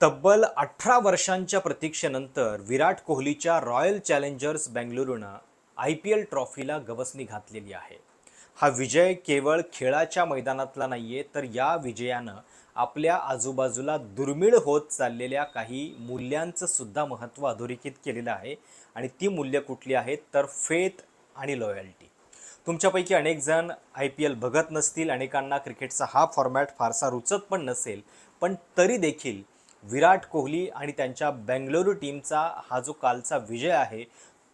तब्बल अठरा वर्षांच्या प्रतीक्षेनंतर विराट कोहलीच्या रॉयल चॅलेंजर्स बेंगलुरूनं आय पी एल ट्रॉफीला गवसणी घातलेली आहे. हा विजय केवळ खेळाच्या मैदानातला नाहीये तर या विजयानं आपल्या आजूबाजूला दुर्मिळ होत चाललेल्या काही मूल्यांचं सुद्धा महत्त्व अधोरेखित केलेलं आहे आणि ती मूल्य कुठली आहेत तर फेथ आणि लॉयल्टी. तुमच्यापैकी अनेक जण आय पी एल बघत नसतील अनेकांना क्रिकेटचा हा फॉर्मॅट फारसा रुचत पण नसेल पण तरी देखील विराट कोहली आणि त्यांच्या बेंगलोरू टीमचा हा जो कालचा विजय आहे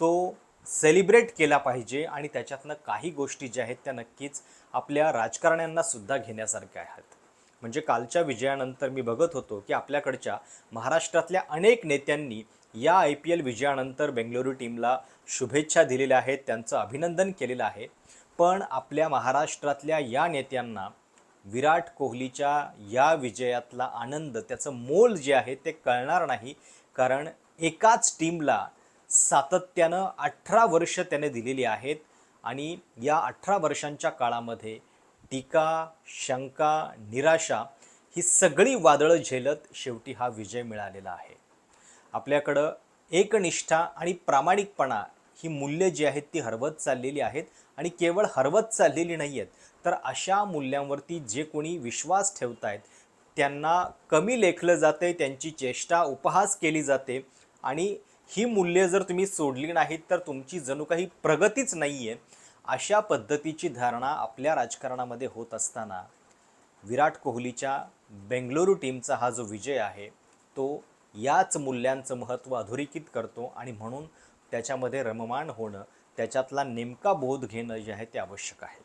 तो सेलिब्रेट केला पाहिजे आणि त्याच्यातनं काही गोष्टी ज्या आहेत त्या नक्कीच आपल्या राजकारण्यांना सुद्धा घेण्यासारख्या आहेत. म्हणजे कालच्या विजयानंतर मी बघत होतो की आपल्याकडच्या महाराष्ट्रातल्या अनेक नेत्यांनी या आय पी एल विजयानंतर बेंगलुरू टीमला शुभेच्छा दिलेल्या आहेत त्यांचं अभिनंदन केलेलं आहे. पण आपल्या महाराष्ट्रातल्या या नेत्यांना विराट कोहलीच्या या विजयातला आनंद त्याचं मोल जे आहे ते कळणार नाही. कारण एकाच टीमला सातत्यानं अठरा वर्ष त्याने दिलेली आहेत आणि या अठरा वर्षांच्या काळामध्ये टीका शंका निराशा ही सगळी वादळं झेलत शेवटी हा विजय मिळालेला आहे. आपल्याकडं एकनिष्ठा आणि प्रामाणिकपणा ही मूल्य जी आहेत ती हरवत चाललेली आहेत आणि केवळ हरवत चाललेली नाही आहेत तर अशा मूल्यांवरती जे कोणी विश्वास ठेवत आहेत त्यांना कमी लेखलं जाते त्यांची चेष्टा उपहास केली जाते आणि ही मूल्य जर तुम्ही सोडली नाहीत तर तुमची जणू काही प्रगतीच नाही आहे अशा पद्धतीची धारणा आपल्या राजकारणामध्ये होत असताना विराट कोहलीच्या बेंगलोरू टीमचा हा जो विजय आहे तो याच मूल्यांचं महत्त्व अधोरेखित करतो आणि म्हणून त्याच्यामध्ये रममाण होणं त्याच्यातला नेमका बोध घेणं जे आहे ते आवश्यक आहे.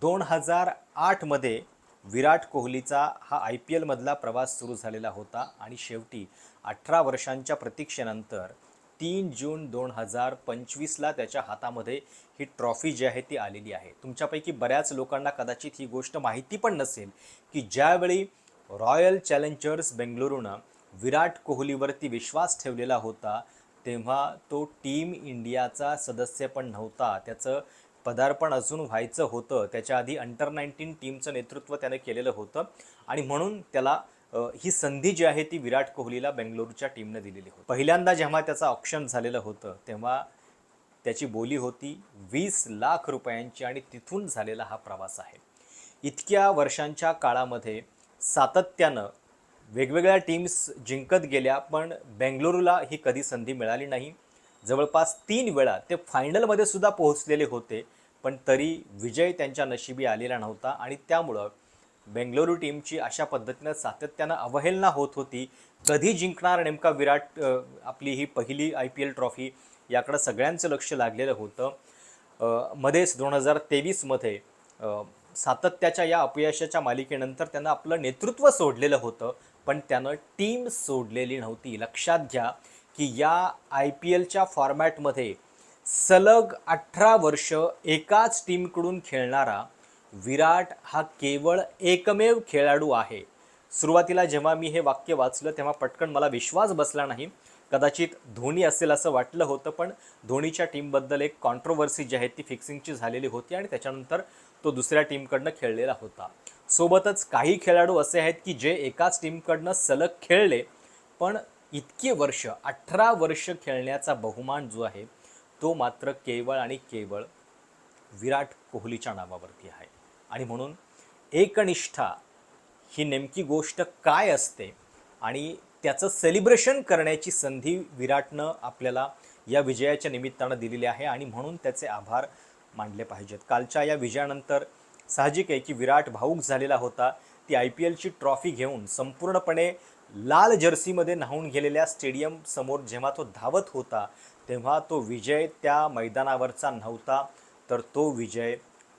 दोन हजार आठमध्ये विराट कोहलीचा हा आय पी एलमधला प्रवास सुरू झालेला होता आणि शेवटी अठरा वर्षांच्या प्रतीक्षेनंतर तीन जून दोन हजार पंचवीसला त्याच्या हातामध्ये ही ट्रॉफी जी आहे ती आलेली आहे. तुमच्यापैकी बऱ्याच लोकांना कदाचित ही गोष्ट माहिती पण नसेल की ज्यावेळी रॉयल चॅलेंजर्स बेंगलुरूनं विराट कोहलीवरती विश्वास ठेवलेला होता तेव्हा तो टीम इंडियाचा सदस्य पण नव्हता. त्याचं पदार्पण अजून व्हायचं होतं. त्याच्या आधी अंडर नाईन्टीन टीमचं नेतृत्व त्याने केलेलं होतं. आणि म्हणून त्याला ही संधी जी आहे ती विराट कोहलीला बेंगलोरच्या टीमनं दिलेली होती. पहिल्यांदा जेव्हा त्याचं ऑप्शन झालेलं होतं तेव्हा त्याची बोली होती वीस लाख रुपयांची आणि तिथून झालेला हा प्रवास आहे. इतक्या वर्षांच्या काळामध्ये सातत्यानं वेगवेगळ्या टीम्स जिंकत गेल्या पण बेंगलुरूला ही कधी संधी मिळाली नाही. जवळपास तीन वेळा ते फायनलमध्ये सुद्धा पोहोचलेले होते पण तरी विजय त्यांच्या नशिबी आलेला नव्हता आणि त्यामुळं बेंगलुरू टीमची अशा पद्धतीनं सातत्यानं अवहेलना होत होती. कधी जिंकणार नेमका विराट आपली ही पहिली आय पी एल ट्रॉफी याकडं सगळ्यांचं लक्ष लागलेलं होतं. मध्येच दोन हजार तेवीसमध्ये सातत्याच्या या अपयशाच्या मालिकेनंतर त्यानं आपलं नेतृत्व सोडलेलं होतं पण त्यानं टीम सोडलेली नव्हती. लक्षात घ्या की या आय पी एलच्या फॉर्मॅटमध्ये सलग अठरा वर्ष एकाच टीमकडून खेळणारा विराट हा केवळ एकमेव खेळाडू आहे. सुरुवातीला जेव्हा मी हे वाक्य वाचलं तेव्हा पटकन मला विश्वास बसला नाही. कदाचित धोनी असेल असं वाटलं होतं पण धोनीच्या टीमबद्दल एक कॉन्ट्रोवर्सी जी आहे ती फिक्सिंगची झालेली होती आणि त्याच्यानंतर तो दुसऱ्या टीमकडनं खेळलेला होता. सोबतच काही खेळाडू असे आहेत की जे एकाच टीमकडनं सलग खेळले पण इतकी वर्ष अठरा वर्ष खेळण्याचा बहुमान जो आहे तो मात्र केवळ आणि केवळ विराट कोहलीच्या नावावरती आहे. आणि म्हणून एकनिष्ठा ही नेमकी गोष्ट काय असते आणि त्याचं सेलिब्रेशन करण्याची संधी विराटनं आपल्याला या विजयाच्या निमित्तानं दिलेली आहे आणि म्हणून त्याचे आभार मांडले पाहिजेत. कालच्या या विजयानंतर साहजिक आहे की विराट भाऊक झालेला होता. ती आय पी एलची ट्रॉफी घेऊन संपूर्णपणे लाल जर्सीमध्ये न्हावून गेलेल्या स्टेडियम समोर जेव्हा तो धावत होता तेव्हा तो विजय त्या मैदानावरचा नव्हता तर तो विजय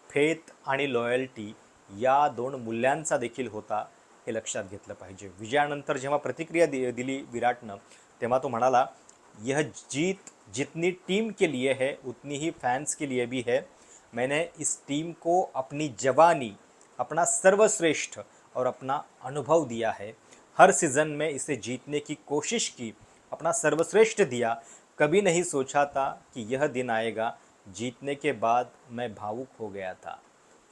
फेथ आणि लॉयल्टी या दोन मूल्यांचा देखील होता हे लक्षात घेतलं पाहिजे. विजयानंतर जेव्हा प्रतिक्रिया दि दिली विराटनं तेव्हा तो म्हणाला यह जीत जितनी टीम के लिए है उतनी ही फॅन्स के लिए भी है. मैंने इस टीम को अपनी जवानी, अपना सर्वश्रेष्ठ और अपना अनुभव दिया है। हर सीज़न में इसे जीतने की कोशिश की, अपना सर्वश्रेष्ठ दिया। कभी नहीं सोचा था कि यह दिन आएगा। जीतने के बाद मैं भावुक हो गया था।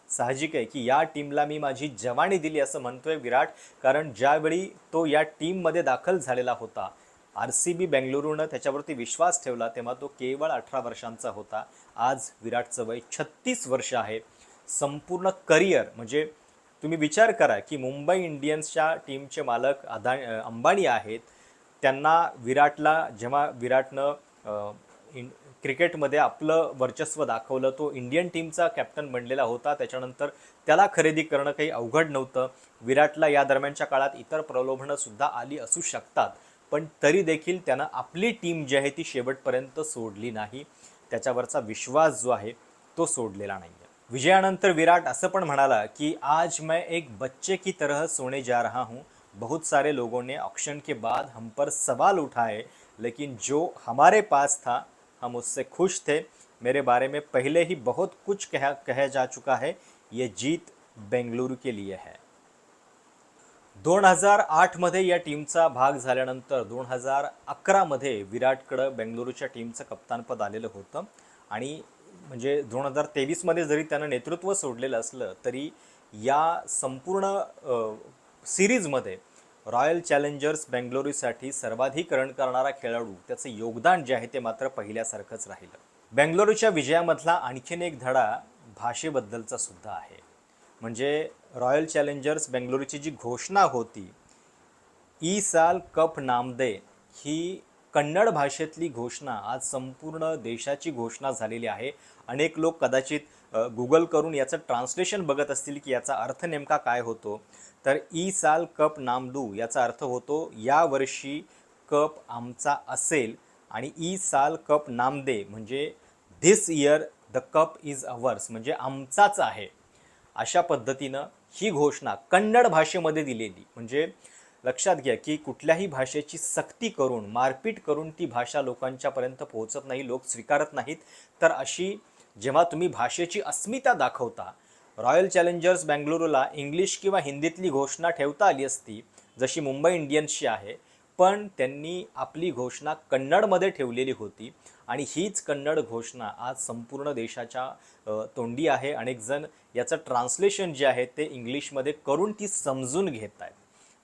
साहजिक आहे की या टीमला मी माझी जवानी दिली असं म्हणतोय विराट, कारण ज्यावेळी तो या टीममध्ये दाखल झालेला होता आर सी बी बेंगलुरूनं त्याच्यावरती विश्वास ठेवला तेव्हा तो केवळ अठरा वर्षांचा होता. आज विराटचं वय छत्तीस वर्ष आहे. संपूर्ण करिअर म्हणजे तुम्ही विचार करा की मुंबई इंडियन्सच्या टीमचे मालक अदा अंबानी आहेत. त्यांना विराटला जेव्हा विराटनं इन क्रिकेटमध्ये आपलं वर्चस्व दाखवलं तो इंडियन टीमचा कॅप्टन बनलेला होता. त्याच्यानंतर त्याला खरेदी करणं काही अवघड नव्हतं. विराटला या दरम्यानच्या काळात इतर प्रलोभनंसुद्धा आली असू शकतात. पण तरी देखील त्यानं आपली टीम जी आहे ती शेवटपर्यंत सोडली नाही. त्याच्यावरचा विश्वास जो आहे तो सोडलेला नाही विजयानंतर विराट असं पण म्हणाला की, आज मैं एक बच्चे की तरह सोने जा रहा हूँ. बहुत सारे लोगों ने ऑक्शन के बाद हम पर सवाल उठाए, लेकिन जो हमारे पास था, हम उससे खुश थे. मेरे बारे में पहले ही बहुत कुछ कह, कहा जा चुका है. ये जीत बेंगलुरु के लिए है। दोन हजार आठमध्ये या टीमचा भाग झाल्यानंतर दोन हजार अकरामध्ये विराटकडं बेंगलुरूच्या टीमचं कप्तानपद आलेलं होतं. आणि म्हणजे दोन हजार तेवीसमध्ये जरी त्यानं नेतृत्व सोडलेलं असलं तरी या संपूर्ण सिरीजमध्ये रॉयल चॅलेंजर्स बेंगलोरूसाठी सर्वाधिक रन करणारा खेळाडू त्याचं योगदान जे आहे ते मात्र पहिल्यासारखंच राहिलं. बेंगलोरूच्या विजयामधला आणखीन एक धडा भाषेबद्दलचा सुद्धा आहे. म्हणजे रॉयल चॅलेंजर्स बेंगलोरची जी घोषणा होती ई साल कप नामदे ही कन्नड भाषेतली घोषणा आज संपूर्ण देशाची घोषणा झालेली आहे. अनेक लोक कदाचित गुगल करून याचं ट्रान्सलेशन बघत असतील की याचा अर्थ नेमका काय होतो. तर ई साल कप नामदू याचा अर्थ होतो या वर्षी कप आमचा असेल आणि ई साल कप नामदे म्हणजे this year the cup is ours म्हणजे आमचाच आहे. अशा पद्धतीनं ही घोषणा कन्नड भाषेमध्ये दिलेली. म्हणजे लक्षात घ्या की कुठल्याही भाषेची सक्ती करून मारपीट करून ती भाषा लोकांच्यापर्यंत पोहोचत नाही लोक स्वीकारत नाहीत. तर अशी जेव्हा तुम्ही भाषेची अस्मिता दाखवता रॉयल चॅलेंजर्स बेंगलुरूला इंग्लिश किंवा हिंदीतली घोषणा ठेवता आली असती जशी मुंबई इंडियन्सची आहे पण त्यांनी आपली घोषणा कन्नडमध्ये ठेवलेली होती. आणि हीच कन्नड घोषणा आज संपूर्ण देशाच्या तोंडी आहे. अनेक जण याचं ट्रान्सलेशन जे आहे ते इंग्लिशमध्ये करून ती समजून घेत आहेत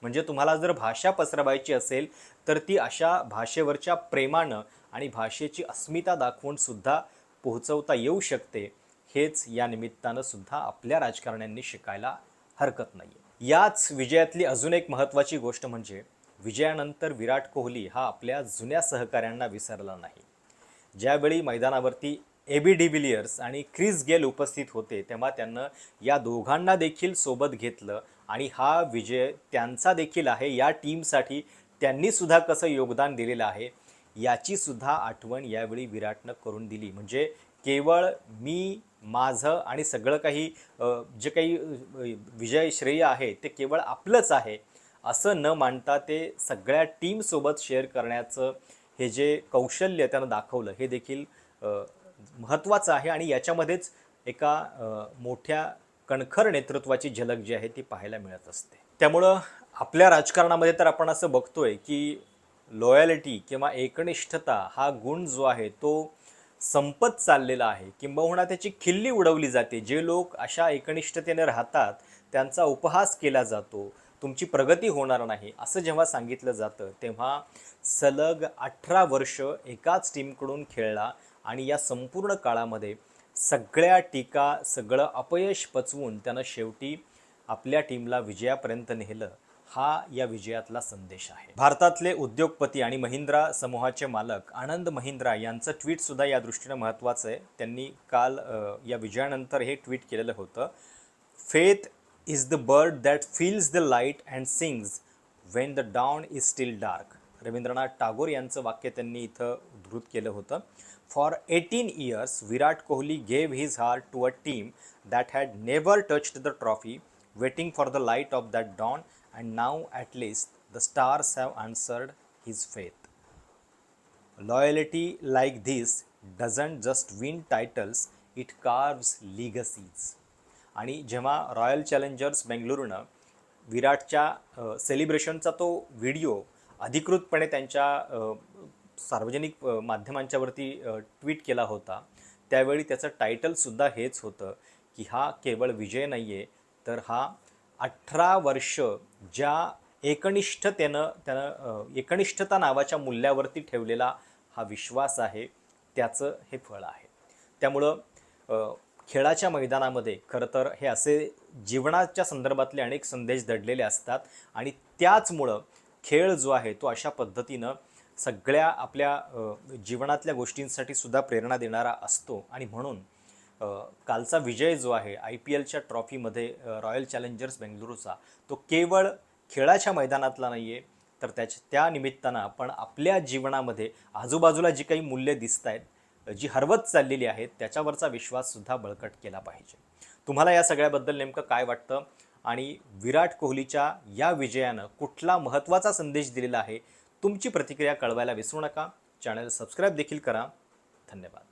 म्हणजे तुम्हाला जर भाषा पसरवायची असेल तर ती अशा भाषेवरच्या प्रेमानं आणि भाषेची अस्मिता दाखवून सुद्धा पोहोचवता येऊ शकते. हेच या निमित्तानं सुद्धा आपल्या राजकारण्यांनी शिकायला हरकत नाही याच विजयातली अजून एक महत्त्वाची गोष्ट म्हणजे विजयानंतर विराट कोहली हा आपल्या जुन्या सहकाऱ्यांना विसरला नाही. ज्यावेळी मैदानावरती ए बी डिव्हिलियर्स आणि क्रिस गेल उपस्थित होते तेव्हा त्यांना या दोघांना देखील सोबत घेतलं आणि हा विजय त्यांचा देखील आहे. या टीमसाठी त्यांनीसुद्धा कसं योगदान दिलेलं आहे याचीसुद्धा आठवण यावेळी विराटनं करून दिली. म्हणजे केवळ मी माझं आणि सगळं काही जे काही विजय श्रेय आहे ते केवळ आपलंच आहे असं न मानता ते सगळ्या टीमसोबत शेअर करण्याचं हे जे कौशल्य त्यानं दाखवलं हे देखील महत्त्वाचं आहे आणि याच्यामध्येच एका मोठ्या कणखर नेतृत्वाची झलक जी आहे ती पाहायला मिळत असते. त्यामुळं आपल्या राजकारणामध्ये तर आपण असं बघतोय की लॉयलिटी किंवा एकनिष्ठता हा गुण जो आहे तो संपत चाललेला आहे. किंबहुना त्याची खिल्ली उडवली जाते. जे लोक अशा एकनिष्ठतेने राहतात त्यांचा उपहास केला जातो तुमची प्रगती होणार नाही असं जेव्हा सांगितलं जातं तेव्हा सलग अठरा वर्ष एकाच टीमकडून खेळला आणि या संपूर्ण काळामध्ये सगळ्या टीका सगळं अपयश पचवून त्यानं शेवटी आपल्या टीमला विजयापर्यंत नेलं हा या विजयातला संदेश आहे. भारतातले उद्योगपती आणि महिंद्रा समूहाचे मालक आनंद महिंद्रा यांचं ट्विटसुद्धा या दृष्टीनं महत्त्वाचं आहे. त्यांनी काल या विजयानंतर हे ट्विट केलेलं होतं. Faith Is the bird that feels the light and sings when the dawn is still dark Rabindranath Tagore यांचं वाक्य त्यांनी इथं उद्धृत केलं होतं for eighteen years Virat Kohli gave his heart to a team that had never touched the trophy waiting for the light of that dawn and now at least the stars have answered his faith Loyalty like this doesn't just win titles, it carves legacies. आणि जेव्हा royal challengers बेंगलुरूनं विराटच्या सेलिब्रेशनचा तो video अधिकृतपणे त्यांच्या सार्वजनिक माध्यमांच्यावरती tweet केला होता त्यावेळी त्याचं टायटलसुद्धा हेच होतं की हा केवळ विजय नाही आहे तर हा अठरा वर्ष ज्या एकनिष्ठतेनं त्यानं एकनिष्ठता नावाच्या मूल्यावरती ठेवलेला हा विश्वास आहे त्याचं हे फळ आहे. त्यामुळं खेळाच्या मैदानामध्ये खरं तर हे असे जीवनाच्या संदर्भातले अनेक संदेश दडलेले असतात आणि त्याचमुळं खेळ जो आहे तो अशा पद्धतीनं सगळ्या आपल्या जीवनातल्या गोष्टींसाठी सुद्धा प्रेरणा देणारा असतो. आणि म्हणून कालचा विजय जो आहे आय पी एलच्या ट्रॉफीमध्ये रॉयल चॅलेंजर्स बेंगलुरूचा तो केवळ खेळाच्या मैदानातला नाही आहे तर त्याच्या त्या निमित्तानं आपण आपल्या जीवनामध्ये आजूबाजूला जी काही मूल्य दिसत आहेत जी हरवत चाललेली आहेत त्याच्यावरचा विश्वाससुद्धा बळकट केला पाहिजे. तुम्हाला या सगळ्याबद्दल नेमकं काय वाटतं? आणि विराट कोहलीच्या या विजयानं कुठला महत्त्वाचा संदेश दिलेला आहे? तुमची प्रतिक्रिया कळवायला विसरू नका. चॅनल सबस्क्राईब देखील करा. धन्यवाद.